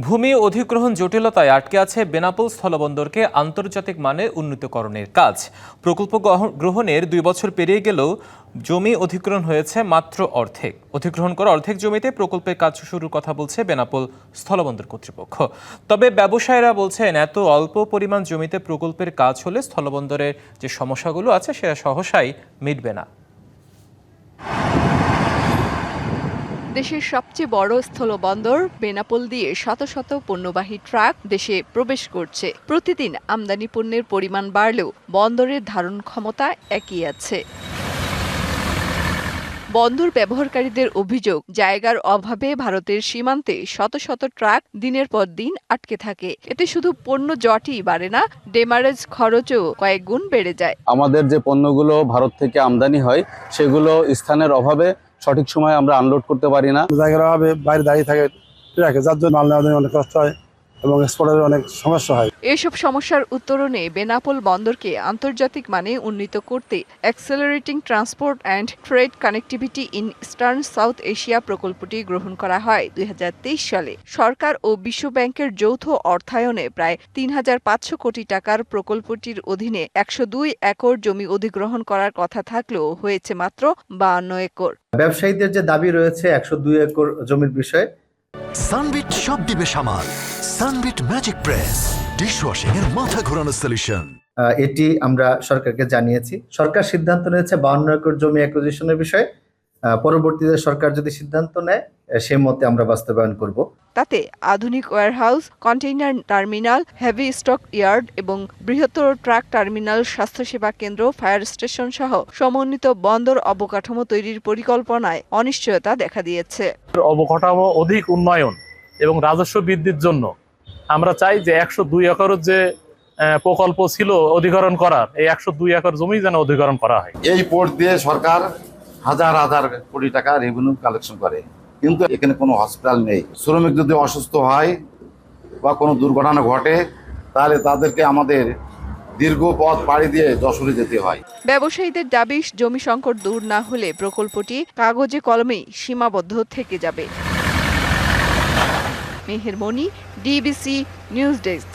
ভূমি অধিগ্রহণ জটিলতায় আটকে আছে বেনাপোল স্থলবন্দরকে আন্তর্জাতিক মানে উন্নীতকরণের কাজ। প্রকল্প গ্রহ- গ্রহণের দুই বছর পেরিয়ে গেলেও জমি অধিগ্রহণ হয়েছে মাত্র অর্ধেক। অধিগ্রহণ করা অর্ধেক জমিতে প্রকল্পের কাজ শুরুর কথা বলছে বেনাপোল স্থলবন্দর কর্তৃপক্ষ। তবে ব্যবসায়ীরা বলছেন, এত অল্প পরিমাণ জমিতে প্রকল্পের কাজ হলে স্থলবন্দরের যে সমস্যাগুলো আছে সেটা সহসাই মিটবে না। দেশের সবচেয়ে বড় স্থলবন্দর বেনাপোল দিয়ে শত শত পণ্যবাহী ট্রাক দেশে প্রবেশ করছে। প্রতিদিন আমদানি পণ্যের পরিমাণ বাড়লেও বন্দরের ধারণ ক্ষমতা একই আছে। বন্দর ব্যবহারকারীদের অভিযোগ, জায়গার অভাবে ভারতের সীমান্তে শত শত ট্রাক দিনের পর দিন আটকে থাকে। এতে শুধু পণ্য জটই বাড়ে না, ডেমারেজ খরচও কয়েক গুণ বেড়ে যায়। আমাদের যে পণ্যগুলো ভারত থেকে আমদানি হয়, সেগুলো স্থানের অভাবে সঠিক সময় আমরা আনলোড করতে পারি না। জায়গার অভাবে বাইরে দাঁড়িয়ে থাকে যার জন্য মাল নেওয়া অনেক কষ্ট হয়। এবং এক্সপোর্টের অনেক সমস্যা হয়। এসব সমস্যার উত্তরণে বেনাপোল বন্দরকে আন্তর্জাতিক মানে উন্নীত করতে accelerating transport and trade connectivity in eastern South Asia প্রকল্পটি গ্রহণ করা হয় দুই হাজার তেইশ সালে। সরকার ও বিশ্ব ব্যাংকের যৌথ অর্থায়নে প্রায় তিন হাজার পাঁচশো কোটি টাকার প্রকল্পটির অধীনে একশো দুই একর জমি অধিগ্রহণ করার কথা থাকলেও হয়েছে মাত্র বাহান্ন একর। ব্যবসায়ীদের যে দাবি রয়েছে একশো দুই একর জমির বিষয়ে সানবিট সব দিবে সামাল। সানবিট ম্যাজিক প্রেস ডিশওয়াশিং এর মাথা ঘোরানো সলিউশন এটি আমরা সরকারকে জানিয়েছি। সরকার সিদ্ধান্ত নিয়েছে বাউন্ন একর জমি অ্যাকুইজিশনের বিষয়ে। পরবর্তীতে সরকার যদি সিদ্ধান্ত নেয় সেই মতে আমরা বাস্তবায়ন করব। তাতে আধুনিক warehouse container terminal heavy stock yard এবং বৃহত্তর ট্রাক টার্মিনাল স্বাস্থ্যসেবা কেন্দ্র ফায়ার স্টেশন সহ সমন্বিত বন্দর অবকাঠামো তৈরির পরিকল্পনায় অনিশ্চয়তা দেখা দিয়েছে। অবকাঠামো অধিক উন্নয়ন এবং রাজস্ব বৃদ্ধির জন্য আমরা চাই যে একশো দুই একরের যে প্রকল্প ছিল অধিকরণ করার এই একশো দুই একর জমি যেন অধিকরণ করা হয়। এই পোর্ট দিয়ে সরকার হাজার হাজার কোটি টাকা রেভিনিউ কালেকশন করে। কিন্তু এখানে কোনো হসপিটাল নেই। শ্রমিক যদি অসুস্থ হয় বা কোনো দুর্ঘটনা ঘটে তাহলে তাদেরকে আমাদের দীর্ঘ পথ পাড়ি দিয়ে যশোরে যেতে হয়। ব্যবসায়ীদের দাবি জমি সংকট দূর না হলে প্রকল্পটি কাগজে কলমেই সীমাবদ্ধ থেকে যাবে। Meher Moni DBC news desk